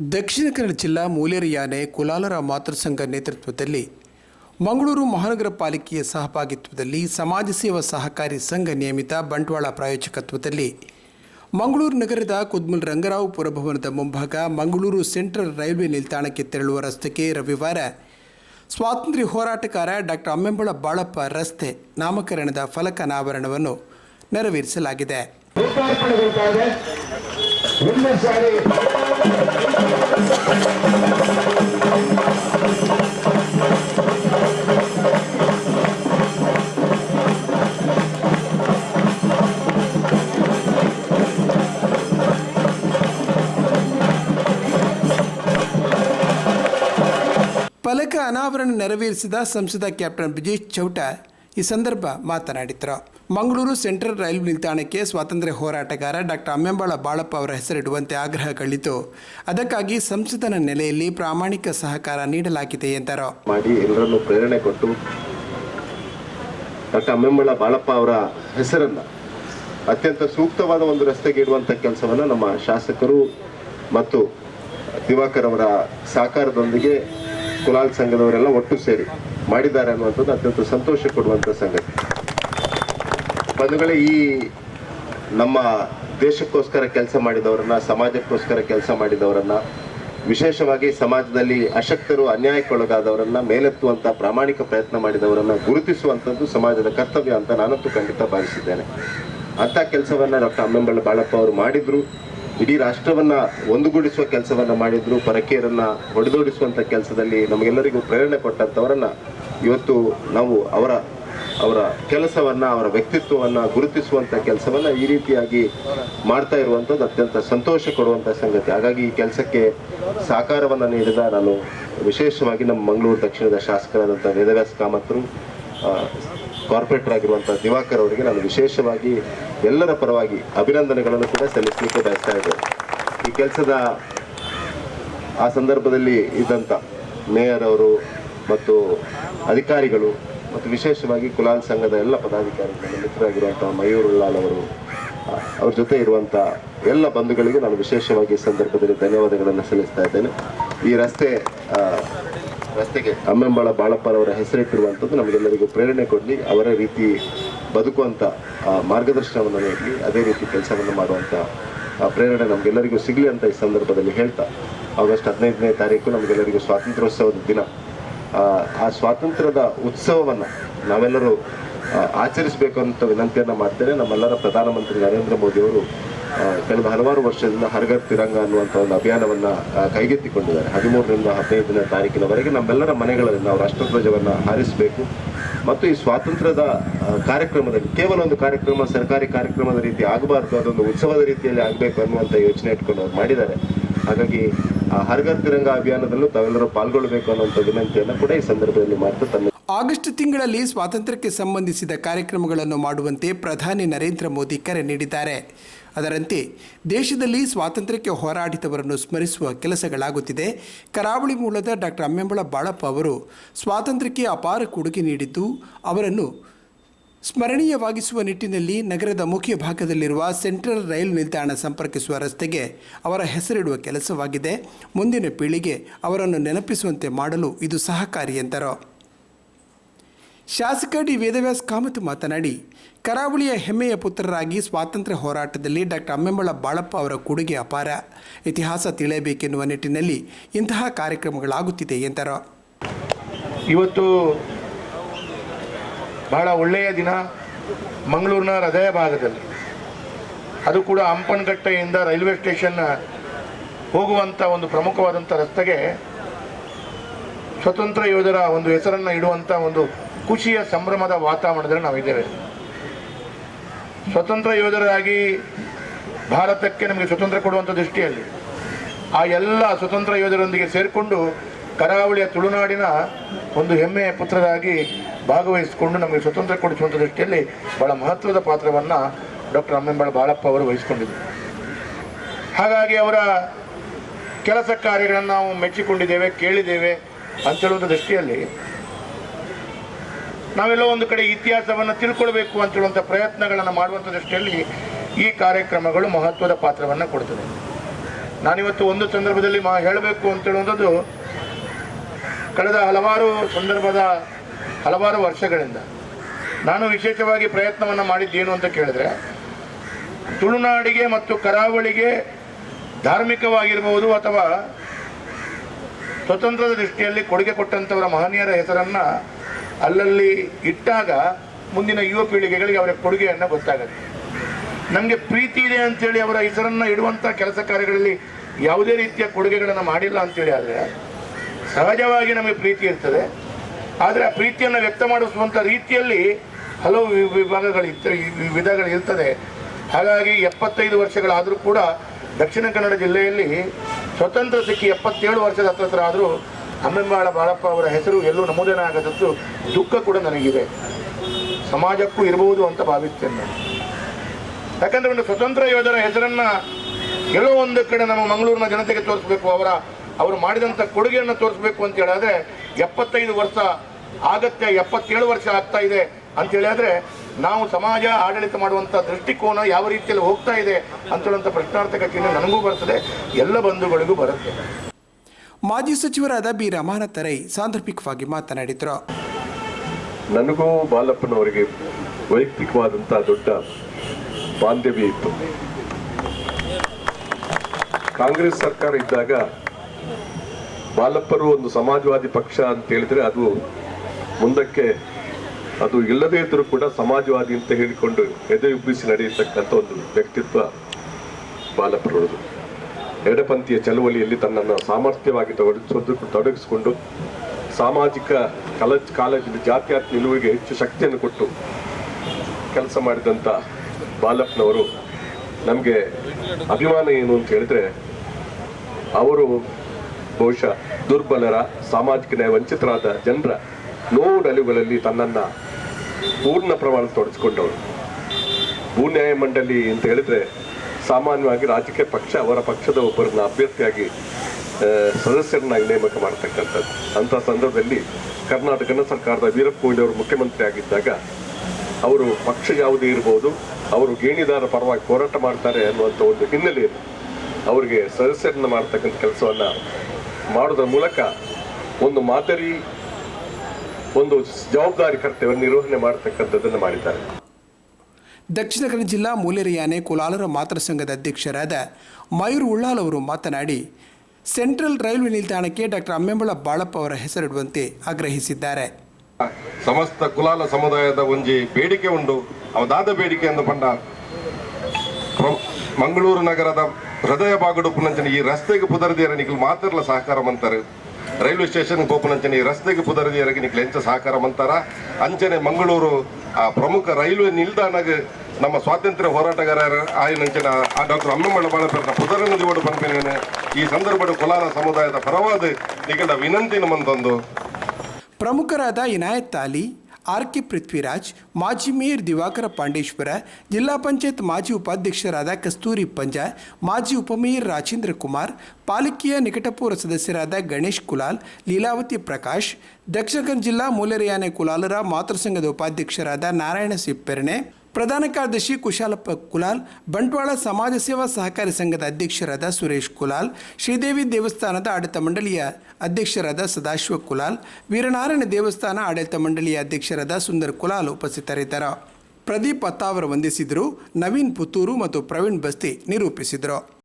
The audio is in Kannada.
ದಕ್ಷಿಣ ಕನ್ನಡ ಜಿಲ್ಲಾ ಮೂಲೇರಿಯಾನೆ ಕುಲಾಲರ ಮಾತೃಸಂಘ ನೇತೃತ್ವದಲ್ಲಿ ಮಂಗಳೂರು ಮಹಾನಗರ ಪಾಲಿಕೆಯ ಸಹಭಾಗಿತ್ವದಲ್ಲಿ ಸಮಾಜ ಸೇವಾ ಸಹಕಾರಿ ಸಂಘ ನಿಯಮಿತ ಬಂಟ್ವಾಳ ಪ್ರಾಯೋಜಕತ್ವದಲ್ಲಿ ಮಂಗಳೂರು ನಗರದ ಕುದ್ಮಲ್ ರಂಗರಾವ್ ಪುರಭವನದ ಮುಂಭಾಗ ಮಂಗಳೂರು ಸೆಂಟ್ರಲ್ ರೈಲ್ವೆ ನಿಲ್ದಾಣಕ್ಕೆ ತೆರಳುವ ರಸ್ತೆಗೆ ರವಿವಾರ ಸ್ವಾತಂತ್ರ್ಯ ಹೋರಾಟಗಾರ ಡಾಕ್ಟರ್ ಅಮ್ಮೆಂಬಳ ಬಾಳಪ್ಪ ರಸ್ತೆ ನಾಮಕರಣದ ಫಲಕ ಅನಾವರಣವನ್ನು ನೆರವೇರಿಸಲಾಗಿದೆ. ಫಲಕ ಅನಾವರಣ ನೆರವೇರಿಸಿದ ಸಂಸದ ಕ್ಯಾಪ್ಟನ್ ಬ್ರಿಜೇಶ್ ಚೌಟ ಈ ಸಂದರ್ಭ ಮಾತನಾಡಿದರು. ಮಂಗಳೂರು ಸೆಂಟ್ರಲ್ ರೈಲ್ವೆ ನಿಲ್ದಾಣಕ್ಕೆ ಸ್ವಾತಂತ್ರ್ಯ ಹೋರಾಟಗಾರ ಡಾಕ್ಟರ್ ಅಮ್ಮೆಂಬಾಳ ಬಾಳಪ್ಪ ಅವರ ಹೆಸರಿಡುವಂತೆ ಆಗ್ರಹಗಳಿತ್ತು ಅದಕ್ಕಾಗಿ ಸಂಸದನ ನೆಲೆಯಲ್ಲಿ ಪ್ರಾಮಾಣಿಕ ಸಹಕಾರ ನೀಡಲಾಗಿದೆ ಎಂದರು. ಮಾಡಿ ಎಲ್ಲರನ್ನು ಪ್ರೇರಣೆ ಕೊಟ್ಟು ಡಾಕ್ಟರ್ ಅಮ್ಮೆಂಬಾಳ ಬಾಳಪ್ಪ ಅವರ ಹೆಸರನ್ನ ಅತ್ಯಂತ ಸೂಕ್ತವಾದ ಒಂದು ರಸ್ತೆಗೆ ಇಡುವಂತ ಕೆಲಸವನ್ನ ನಮ್ಮ ಶಾಸಕರು ಮತ್ತು ದಿವಾಕರ್ ಅವರ ಸಹಕಾರದೊಂದಿಗೆ ಕುಲಾಲ್ ಸಂಘದವರೆಲ್ಲ ಒಟ್ಟು ಸೇರಿ ಮಾಡಿದ್ದಾರೆ ಅನ್ನುವಂಥದ್ದು ಅತ್ಯಂತ ಸಂತೋಷ ಕೊಡುವಂತ ಸಂಗತಿ. ಬಂಧುಗಳೇ, ಈ ನಮ್ಮ ದೇಶಕ್ಕೋಸ್ಕರ ಕೆಲಸ ಮಾಡಿದವರನ್ನ, ಸಮಾಜಕ್ಕೋಸ್ಕರ ಕೆಲಸ ಮಾಡಿದವರನ್ನ, ವಿಶೇಷವಾಗಿ ಸಮಾಜದಲ್ಲಿ ಅಶಕ್ತರು, ಅನ್ಯಾಯಕ್ಕೊಳಗಾದವರನ್ನ, ಮೇಲೆತ್ತುವಂತ ಪ್ರಾಮಾಣಿಕ ಪ್ರಯತ್ನ ಮಾಡಿದವರನ್ನ ಗುರುತಿಸುವಂಥದ್ದು ಸಮಾಜದ ಕರ್ತವ್ಯ ಅಂತ ನಾನಂತೂ ಖಂಡಿತ ಭಾವಿಸಿದ್ದೇನೆ. ಅಂತ ಕೆಲಸವನ್ನ ಡಾಕ್ಟರ್ ಅಮ್ಮೆಂಬಳ ಬಾಳಪ್ಪ ಅವರು ಮಾಡಿದ್ರು. ಇಡೀ ರಾಷ್ಟ್ರವನ್ನ ಒಂದುಗೂಡಿಸುವ ಕೆಲಸವನ್ನ ಮಾಡಿದ್ರು. ಪರಕೀಯರನ್ನ ಹೊಡೆದೋಡಿಸುವಂತ ಕೆಲಸದಲ್ಲಿ ನಮಗೆಲ್ಲರಿಗೂ ಪ್ರೇರಣೆ ಕೊಟ್ಟಂತವರನ್ನ ಇವತ್ತು ನಾವು ಅವರ ಅವರ ಕೆಲಸವನ್ನ, ಅವರ ವ್ಯಕ್ತಿತ್ವವನ್ನ ಗುರುತಿಸುವಂತ ಕೆಲಸವನ್ನ ಈ ರೀತಿಯಾಗಿ ಮಾಡ್ತಾ ಇರುವಂಥದ್ದು ಅತ್ಯಂತ ಸಂತೋಷ ಕೊಡುವಂಥ ಸಂಗತಿ. ಹಾಗಾಗಿ ಈ ಕೆಲಸಕ್ಕೆ ಸಹಕಾರವನ್ನು ನೀಡಿದ ನಾನು ವಿಶೇಷವಾಗಿ ನಮ್ಮ ಮಂಗಳೂರು ದಕ್ಷಿಣದ ಶಾಸಕರಾದಂಥ ವೇದವ್ಯಾಸ ಕಾಮತ್ರು ಕಾರ್ಪೊರೇಟರ್ ಆಗಿರುವಂತಹ ದಿವಾಕರ್ ಅವರಿಗೆ ನಾನು ವಿಶೇಷವಾಗಿ ಎಲ್ಲರ ಪರವಾಗಿ ಅಭಿನಂದನೆಗಳನ್ನು ಕೂಡ ಸಲ್ಲಿಸಲಿಕ್ಕೆ ಬಯಸ್ತಾ ಇದ್ದೇನೆ. ಈ ಕೆಲಸದ ಆ ಸಂದರ್ಭದಲ್ಲಿ ಇದ್ದಂಥ ಮೇಯರ್ ಅವರು ಮತ್ತು ಅಧಿಕಾರಿಗಳು ಮತ್ತು ವಿಶೇಷವಾಗಿ ಕುಲಾಲ್ ಸಂಘದ ಎಲ್ಲ ಪದಾಧಿಕಾರಿಗಳು ಮಿತ್ರರಾಗಿರುವಂಥ ಮಯೂರ್ ಲಾಲ್ ಅವರು ಅವ್ರ ಜೊತೆ ಇರುವಂಥ ಎಲ್ಲ ಬಂಧುಗಳಿಗೆ ನಾನು ವಿಶೇಷವಾಗಿ ಈ ಸಂದರ್ಭದಲ್ಲಿ ಧನ್ಯವಾದಗಳನ್ನು ಸಲ್ಲಿಸ್ತಾ ಇದ್ದೇನೆ. ಈ ರಸ್ತೆ ರಸ್ತೆಗೆ ಅಮ್ಮೆಂಬಾಳ ಬಾಳಪ್ಪನವರ ಹೆಸರಿಟ್ಟಿರುವಂಥದ್ದು ನಮಗೆಲ್ಲರಿಗೂ ಪ್ರೇರಣೆ ಕೊಡಲಿ. ಅವರ ರೀತಿ ಬದುಕುವಂಥ ಮಾರ್ಗದರ್ಶನವನ್ನು ನೀಡಲಿ. ಅದೇ ರೀತಿ ಕೆಲಸವನ್ನು ಮಾಡುವಂಥ ಪ್ರೇರಣೆ ನಮಗೆಲ್ಲರಿಗೂ ಸಿಗಲಿ ಅಂತ ಈ ಸಂದರ್ಭದಲ್ಲಿ ಹೇಳ್ತಾ, ಆಗಸ್ಟ್ ಹದಿನೈದನೇ ತಾರೀಕು ನಮಗೆಲ್ಲರಿಗೂ ಸ್ವಾತಂತ್ರ್ಯೋತ್ಸವದ ದಿನ. ಆ, ಸ್ವಾತಂತ್ರ್ಯದ ಉತ್ಸವವನ್ನು ನಾವೆಲ್ಲರೂ ಆಚರಿಸಬೇಕಂತ ವಿನಂತಿಯನ್ನು ಮಾಡ್ತೇನೆ. ನಮ್ಮೆಲ್ಲರ ಪ್ರಧಾನಮಂತ್ರಿ ನರೇಂದ್ರ ಮೋದಿಯವರು ಕಳೆದ ಹಲವಾರು ವರ್ಷದಿಂದ ಹರ್ಗರ್ ತಿರಂಗ ಅನ್ನುವಂಥ ಒಂದು ಅಭಿಯಾನವನ್ನು ಕೈಗೆತ್ತಿಕೊಂಡಿದ್ದಾರೆ. ಹದಿಮೂರರಿಂದ ಹದಿನೈದನೇ ತಾರೀಕಿನವರೆಗೆ ನಮ್ಮೆಲ್ಲರ ಮನೆಗಳಲ್ಲಿ ನಾವು ರಾಷ್ಟ್ರಧ್ವಜವನ್ನು ಹಾರಿಸಬೇಕು. ಮತ್ತು ಈ ಸ್ವಾತಂತ್ರ್ಯದ ಕಾರ್ಯಕ್ರಮದಲ್ಲಿ ಕೇವಲ ಒಂದು ಕಾರ್ಯಕ್ರಮ ಸರ್ಕಾರಿ ಕಾರ್ಯಕ್ರಮದ ರೀತಿ ಆಗಬಾರ್ದು ಅದೊಂದು ಉತ್ಸವದ ರೀತಿಯಲ್ಲಿ ಆಗಬೇಕು ಅನ್ನುವಂಥ ಯೋಚನೆ ಇಟ್ಕೊಂಡು ಅವ್ರು ಮಾಡಿದ್ದಾರೆ. ಹಾಗಾಗಿ ಹರ್ಗರ್ ತಿರಂಗ ಅಭಿಯಾನದಲ್ಲೂ ತಾವೆಲ್ಲರೂ ಪಾಲ್ಗೊಳ್ಳಬೇಕು ಅನ್ನುವಂಥ ವಿನಂತಿಯನ್ನು ಕೂಡ ಈ ಸಂದರ್ಭದಲ್ಲಿ ಮಾಡ್ತಾ ತಮ್ಮ ಆಗಸ್ಟ್ ತಿಂಗಳಲ್ಲಿ ಸ್ವಾತಂತ್ರ್ಯಕ್ಕೆ ಸಂಬಂಧಿಸಿದ ಕಾರ್ಯಕ್ರಮಗಳನ್ನು ಮಾಡುವಂತೆ ಪ್ರಧಾನಿ ನರೇಂದ್ರ ಮೋದಿ ಕರೆ ನೀಡಿದ್ದಾರೆ. ಅದರಂತೆ ದೇಶದಲ್ಲಿ ಸ್ವಾತಂತ್ರ್ಯಕ್ಕೆ ಹೋರಾಡಿದವರನ್ನು ಸ್ಮರಿಸುವ ಕೆಲಸಗಳಾಗುತ್ತಿದೆ. ಕರಾವಳಿ ಮೂಲದ ಡಾಕ್ಟರ್ ಅಮ್ಮೆಂಬಳ ಬಾಳಪ್ಪ ಅವರು ಸ್ವಾತಂತ್ರ್ಯಕ್ಕೆ ಅಪಾರ ಕೊಡುಗೆ ನೀಡಿದ್ದು ಅವರನ್ನು ಸ್ಮರಣೀಯವಾಗಿಸುವ ನಿಟ್ಟಿನಲ್ಲಿ ನಗರದ ಮುಖ್ಯ ಭಾಗದಲ್ಲಿರುವ ಸೆಂಟ್ರಲ್ ರೈಲು ನಿಲ್ದಾಣ ಸಂಪರ್ಕಿಸುವ ರಸ್ತೆಗೆ ಅವರ ಹೆಸರಿಡುವ ಕೆಲಸವಾಗಿದೆ. ಮುಂದಿನ ಪೀಳಿಗೆ ಅವರನ್ನು ನೆನಪಿಸುವಂತೆ ಮಾಡಲು ಇದು ಸಹಕಾರಿ ಎಂದರು. ಶಾಸಕ ಡಿ ವೇದವ್ಯಾಸ್ ಕಾಮತ್ ಮಾತನಾಡಿ, ಕರಾವಳಿಯ ಹೆಮ್ಮೆಯ ಪುತ್ರರಾಗಿ ಸ್ವಾತಂತ್ರ್ಯ ಹೋರಾಟದಲ್ಲಿ ಡಾಕ್ಟರ್ ಅಮ್ಮೆಂಬಳ ಬಾಳಪ್ಪ ಅವರ ಕೊಡುಗೆ ಅಪಾರ. ಇತಿಹಾಸ ತಿಳಿಯಬೇಕೆನ್ನುವ ನಿಟ್ಟಿನಲ್ಲಿ ಇಂತಹ ಕಾರ್ಯಕ್ರಮಗಳಾಗುತ್ತಿದೆ ಎಂದರು. ಇವತ್ತು ಬಹಳ ಒಳ್ಳೆಯ ದಿನ ಮಂಗಳೂರಿನ ಹೃದಯ ಭಾಗದಲ್ಲಿ. ಅದು ಕೂಡ ಹಂಪನಕಟ್ಟೆಯಿಂದ ರೈಲ್ವೆ ಸ್ಟೇಷನ್ ಹೋಗುವಂಥ ಒಂದು ಪ್ರಮುಖವಾದಂಥ ರಸ್ತೆಗೆ ಸ್ವತಂತ್ರ ಯೋಧರ ಒಂದು ಹೆಸರನ್ನು ಇಡುವಂಥ ಒಂದು ಖುಷಿಯ ಸಂಭ್ರಮದ ವಾತಾವರಣದಲ್ಲಿ ನಾವಿದ್ದೇವೆ. ಸ್ವತಂತ್ರ ಯೋಧರಾಗಿ ಭಾರತಕ್ಕೆ ನಮಗೆ ಸ್ವತಂತ್ರ ಕೊಡುವಂಥ ದೃಷ್ಟಿಯಲ್ಲಿ ಆ ಎಲ್ಲ ಸ್ವತಂತ್ರ ಯೋಧರೊಂದಿಗೆ ಸೇರಿಕೊಂಡು ಕರಾವಳಿಯ ತುಳುನಾಡಿನ ಒಂದು ಹೆಮ್ಮೆಯ ಪುತ್ರರಾಗಿ ಭಾಗವಹಿಸಿಕೊಂಡು ನಮಗೆ ಸ್ವತಂತ್ರ ಕೊಡಿಸುವಂಥ ದೃಷ್ಟಿಯಲ್ಲಿ ಬಹಳ ಮಹತ್ವದ ಪಾತ್ರವನ್ನು ಡಾಕ್ಟರ್ ಅಮ್ಮೆಂಬಾಳ ಬಾಳಪ್ಪ ಅವರು ವಹಿಸಿಕೊಂಡಿದ್ದರು. ಹಾಗಾಗಿ ಅವರ ಕೆಲಸ ಕಾರ್ಯಗಳನ್ನು ನಾವು ಮೆಚ್ಚಿಕೊಂಡಿದ್ದೇವೆ, ಕೇಳಿದ್ದೇವೆ ಅಂತ ಹೇಳುವಂಥ ದೃಷ್ಟಿಯಲ್ಲಿ ನಾವೆಲ್ಲೋ ಒಂದು ಕಡೆ ಇತಿಹಾಸವನ್ನು ತಿಳ್ಕೊಳ್ಬೇಕು ಅಂತ ಹೇಳುವಂಥ ಪ್ರಯತ್ನಗಳನ್ನು ಮಾಡುವಂಥ ದೃಷ್ಟಿಯಲ್ಲಿ ಈ ಕಾರ್ಯಕ್ರಮಗಳು ಮಹತ್ವದ ಪಾತ್ರವನ್ನು ಕೊಡ್ತದೆ. ನಾನಿವತ್ತು ಒಂದು ಸಂದರ್ಭದಲ್ಲಿ ಮಾ ಹೇಳಬೇಕು ಅಂತೇಳುವಂಥದ್ದು ಕಳೆದ ಹಲವಾರು ಸಂದರ್ಭದ ಹಲವಾರು ವರ್ಷಗಳಿಂದ ನಾನು ವಿಶೇಷವಾಗಿ ಪ್ರಯತ್ನವನ್ನು ಮಾಡಿದ್ದೇನು ಅಂತ ಕೇಳಿದ್ರೆ, ತುಳುನಾಡಿಗೆ ಮತ್ತು ಕರಾವಳಿಗೆ ಧಾರ್ಮಿಕವಾಗಿರ್ಬೋದು ಅಥವಾ ಸ್ವತಂತ್ರದ ದೃಷ್ಟಿಯಲ್ಲಿ ಕೊಡುಗೆ ಕೊಟ್ಟಂಥವರ ಮಹನೀಯರ ಹೆಸರನ್ನು ಅಲ್ಲಲ್ಲಿ ಇಟ್ಟಾಗ ಮುಂದಿನ ಯುವ ಪೀಳಿಗೆಗಳಿಗೆ ಅವರ ಕೊಡುಗೆಯನ್ನು ಗೊತ್ತಾಗುತ್ತೆ. ನಮಗೆ ಪ್ರೀತಿ ಇದೆ ಅಂತೇಳಿ ಅವರ ಹೆಸರನ್ನು ಇಡುವಂಥ ಕೆಲಸ ಕಾರ್ಯಗಳಲ್ಲಿ ಯಾವುದೇ ರೀತಿಯ ಕೊಡುಗೆಗಳನ್ನು ಮಾಡಿಲ್ಲ ಅಂತೇಳಿ ಆದರೆ, ಸಹಜವಾಗಿ ನಮಗೆ ಪ್ರೀತಿ ಇರ್ತದೆ. ಆದರೆ ಆ ಪ್ರೀತಿಯನ್ನು ವ್ಯಕ್ತ ಮಾಡಿಸುವಂಥ ರೀತಿಯಲ್ಲಿ ಹಲವು ವಿಭಾಗಗಳು ವಿಧಗಳು ಇರ್ತದೆ. ಹಾಗಾಗಿ ಎಪ್ಪತ್ತೈದು ವರ್ಷಗಳಾದರೂ ಕೂಡ ದಕ್ಷಿಣ ಕನ್ನಡ ಜಿಲ್ಲೆಯಲ್ಲಿ ಸ್ವತಂತ್ರ ಸಿಕ್ಕಿ ಎಪ್ಪತ್ತೇಳು ವರ್ಷದ ಹತ್ರ ಆದರೂ ಅಮ್ಮೆಂಬಾಳ ಬಾಳಪ್ಪ ಅವರ ಹೆಸರು ಎಲ್ಲೂ ನಮೂದನೆ ಆಗದಷ್ಟು ದುಃಖ ಕೂಡ ನನಗಿದೆ. ಸಮಾಜಕ್ಕೂ ಇರಬಹುದು ಅಂತ ಭಾವಿಸ್ತೇನೆ. ನಾನು ಯಾಕಂದ್ರೆ ಒಂದು ಸ್ವತಂತ್ರ ಯೋಧರ ಹೆಸರನ್ನ ಎಲ್ಲೋ ಒಂದು ಕಡೆ ನಮ್ಮ ಮಂಗಳೂರಿನ ಜನತೆಗೆ ತೋರಿಸ್ಬೇಕು, ಅವರ ಅವರು ಮಾಡಿದಂಥ ಕೊಡುಗೆಯನ್ನು ತೋರಿಸ್ಬೇಕು ಅಂತ ಹೇಳಿದ್ರೆ ಎಪ್ಪತ್ತೈದು ವರ್ಷ ಆಗತ್ತೆ ಎಪ್ಪತ್ತೇಳು ವರ್ಷ ಆಗ್ತಾ ಇದೆ ಅಂತ ಹೇಳಿದ್ರೆ ನಾವು ಸಮಾಜ ಆಡಳಿತ ಮಾಡುವಂತ ದೃಷ್ಟಿಕೋನ ಯಾವ ರೀತಿಯಲ್ಲಿ ಹೋಗ್ತಾ ಇದೆ ಅಂತ ಹೇಳುವಂಥ ಪ್ರಶ್ನಾರ್ಥಕ ಚಿಹ್ನೆ ನನಗೂ ಬರ್ತದೆ ಎಲ್ಲ ಬಂಧುಗಳಿಗೂ ಬರುತ್ತೆ. ಮಾಜಿ ಸಚಿವರಾದ ಬಿ ರಮಾನಾಥ ರೈ ಸಾಂದರ್ಭಿಕವಾಗಿ ಮಾತನಾಡಿದ್ರು. ನನಗೂ ಬಾಲಪ್ಪನವರಿಗೆ ವೈಯಕ್ತಿಕವಾದಂತಹ ದೊಡ್ಡ ಬಾಂಧವ್ಯ ಇತ್ತು. ಕಾಂಗ್ರೆಸ್ ಸರ್ಕಾರ ಇದ್ದಾಗ ಬಾಲಪ್ಪರು ಒಂದು ಸಮಾಜವಾದಿ ಪಕ್ಷ ಅಂತ ಹೇಳಿದ್ರೆ ಅದು ಮುಂದಕ್ಕೆ ಅದು ಇಲ್ಲದೇ ಇದ್ದರೂ ಕೂಡ ಸಮಾಜವಾದಿ ಅಂತ ಹೇಳಿಕೊಂಡು ಎದೆ ಉಬ್ಬಿಸಿ ನಡೆಯತಕ್ಕಂಥ ಒಂದು ವ್ಯಕ್ತಿತ್ವ ಬಾಲಪ್ರವರದು ಎಡಪಂಥೀಯ ಚಳುವಳಿಯಲ್ಲಿ ತನ್ನನ್ನು ಸಾಮರ್ಥ್ಯವಾಗಿ ತೊಡಗಿಸೋದು ತೊಡಗಿಸಿಕೊಂಡು ಸಾಮಾಜಿಕ ಕಲಜ್ ಕಾಲೇಜಿನ ಜಾತ್ಯಾತ ನಿಲುವಿಗೆ ಹೆಚ್ಚು ಶಕ್ತಿಯನ್ನು ಕೊಟ್ಟು ಕೆಲಸ ಮಾಡಿದಂಥ ಬಾಲಪ್ಪನವರು ನಮಗೆ ಅಭಿಮಾನ ಏನು ಅಂತ ಹೇಳಿದ್ರೆ ಅವರು ಬಹುಶಃ ದುರ್ಬಲರ, ಸಾಮಾಜಿಕ ನ್ಯಾಯ ವಂಚಿತರಾದ ಜನರ ನೋವು ನಲಿವುಗಳಲ್ಲಿ ತನ್ನನ್ನು ಪೂರ್ಣ ಪ್ರಮಾಣ ತೊಡಗಿಸ್ಕೊಂಡವರು ಭೂ ನ್ಯಾಯ ಮಂಡಳಿ ಅಂತ ಹೇಳಿದ್ರೆ ಸಾಮಾನ್ಯವಾಗಿ ರಾಜಕೀಯ ಪಕ್ಷ ಅವರ ಪಕ್ಷದ ಒಬ್ಬರನ್ನ ಅಭ್ಯರ್ಥಿಯಾಗಿ ಸದಸ್ಯರನ್ನಾಗಿ ನೇಮಕ ಮಾಡ್ತಕ್ಕಂಥದ್ದು. ಅಂಥ ಸಂದರ್ಭದಲ್ಲಿ ಕರ್ನಾಟಕನ ಸರ್ಕಾರದ ವೀರಪ್ಪ ಮೊಯ್ಲಿ ಅವರು ಮುಖ್ಯಮಂತ್ರಿ ಆಗಿದ್ದಾಗ ಅವರು ಪಕ್ಷ ಯಾವುದೇ ಇರಬಹುದು ಅವರು ಗೇಣಿದಾರ ಪರವಾಗಿ ಹೋರಾಟ ಮಾಡ್ತಾರೆ ಅನ್ನುವಂಥ ಒಂದು ಹಿನ್ನೆಲೆಯಲ್ಲಿ ಅವರಿಗೆ ಸದಸ್ಯರನ್ನ ಮಾಡ್ತಕ್ಕಂಥ ಕೆಲಸವನ್ನ ಮಾಡೋದ್ರ ಮೂಲಕ ಒಂದು ಮಾದರಿ ಒಂದು ಜವಾಬ್ದಾರಿ ಕರ್ತವ್ಯ ನಿರ್ವಹಣೆ ಮಾಡತಕ್ಕಂಥದ್ದನ್ನು ಮಾಡಿದ್ದಾರೆ. ದಕ್ಷಿಣ ಕನ್ನಡ ಜಿಲ್ಲಾ ಮೂಲೆರೆಯಾನೆ ಕುಲಾಲರ ಮಾತೃ ಸಂಘದ ಅಧ್ಯಕ್ಷರಾದ ಮಯೂರ್ ಉಳ್ಳಾಲ್ ಅವರು ಮಾತನಾಡಿ ಸೆಂಟ್ರಲ್ ರೈಲ್ವೆ ನಿಲ್ದಾಣಕ್ಕೆ ಡಾಕ್ಟರ್ ಅಮ್ಮೆಂಬಳ ಬಾಳಪ್ಪ ಅವರ ಹೆಸರಿಡುವಂತೆ ಆಗ್ರಹಿಸಿದ್ದಾರೆ. ಸಮಸ್ತ ಕುಲಾಲ ಸಮುದಾಯದ ಒಂಜಿ ಬೇಡಿಕೆ ಉಂಡು. ಅವದಾದ ಬೇಡಿಕೆ ಎಂದು ಪಂಡ ಮಂಗಳೂರು ನಗರದ ಹೃದಯ ಬಾಗುಡು ಪುನಂಚನ ಈ ರಸ್ತೆಗೆ ಪುದರದಿಯರ ನಿಖಿಲ್ ಮಾತ್ರ ಸಹಕಾರ ಮಂತಾರೆ. ರೈಲ್ವೆ ಸ್ಟೇಷನ್ ಪೋಪುನಂಚನ ಈ ರಸ್ತೆಗೆ ಪುದರದಿಯರಿಗೆ ನಿಕ್ಲೆ ಎಂಚ ಸಹಕಾರ ಮಂತಾರ ಅಂಚನೆ ಮಂಗಳೂರು, ಆ, ಪ್ರಮುಖ ರೈಲ್ವೆ ನಿಲ್ದಾಣಗೆ ನಮ್ಮ ಸ್ವಾತಂತ್ರ್ಯ ಹೋರಾಟಗಾರ ಆಯ್ನಂಚಿನ, ಆ, ಡಾಕ್ಟರ್ ಅಮ್ಮಮ್ಮಳ ಪುದರನದಿ ಪುದರನ ಜೋಡು ಪಂಪಿನ ಈ ಸಂದರ್ಭದ ಕುಲಾಲ ಸಮುದಾಯದ ಪರವಾದ ನಿಕಟ ವಿನಂತಿನ ಮಂದೊಂದು. ಪ್ರಮುಖರಾದ ಇನಾಯತ್ ಅಲಿ ಆರ್ ಕೆ ಪೃಥ್ವಿರಾಜ್, ಮಾಜಿ ಮೇಯರ್ ದಿವಾಕರ ಪಾಂಡೇಶ್ವರ, ಜಿಲ್ಲಾ ಪಂಚಾಯತ್ ಮಾಜಿ ಉಪಾಧ್ಯಕ್ಷರಾದ ಕಸ್ತೂರಿ ಪಂಜ, ಮಾಜಿ ಉಪಮೇಯರ್ ರಾಜೇಂದ್ರ ಕುಮಾರ್, ಪಾಲಿಕೆಯ ನಿಕಟಪೂರ್ವ ಸದಸ್ಯರಾದ ಗಣೇಶ್ ಕುಲಾಲ್, ಲೀಲಾವತಿ ಪ್ರಕಾಶ್ ದಕ್ಷಿಣ ಕನ್ನಡ ಜಿಲ್ಲಾ ಮೂಲೆರೆಯಾನೆ ಕುಲಾಲರ ಮಾತೃಸಂಘದ ಉಪಾಧ್ಯಕ್ಷರಾದ ನಾರಾಯಣ ಸಿಪ್ಪೆರಣೆ ಪ್ರಧಾನ ಕಾರ್ಯದರ್ಶಿ ಕುಶಾಲಪ್ಪ ಕುಲಾಲ್, ಬಂಟ್ವಾಳ ಸಮಾಜ ಸೇವಾ ಸಹಕಾರಿ ಸಂಘದ ಅಧ್ಯಕ್ಷರಾದ ಸುರೇಶ್ ಕುಲಾಲ್, ಶ್ರೀದೇವಿ ದೇವಸ್ಥಾನದ ಆಡಳಿತ ಮಂಡಳಿಯ ಅಧ್ಯಕ್ಷರಾದ ಸದಾಶಿವ ಕುಲಾಲ್, ವೀರನಾರಾಯಣ ದೇವಸ್ಥಾನ ಆಡಳಿತ ಮಂಡಳಿಯ ಅಧ್ಯಕ್ಷರಾದ ಸುಂದರ್ ಕುಲಾಲ್ ಉಪಸ್ಥಿತರಿದ್ದರು. ಪ್ರದೀಪ್ ಅತ್ತಾವರ ವಂದಿಸಿದರು, ನವೀನ್ ಪುತ್ತೂರು ಮತ್ತು ಪ್ರವೀಣ್ ಬಸ್ತಿ ನಿರೂಪಿಸಿದರು.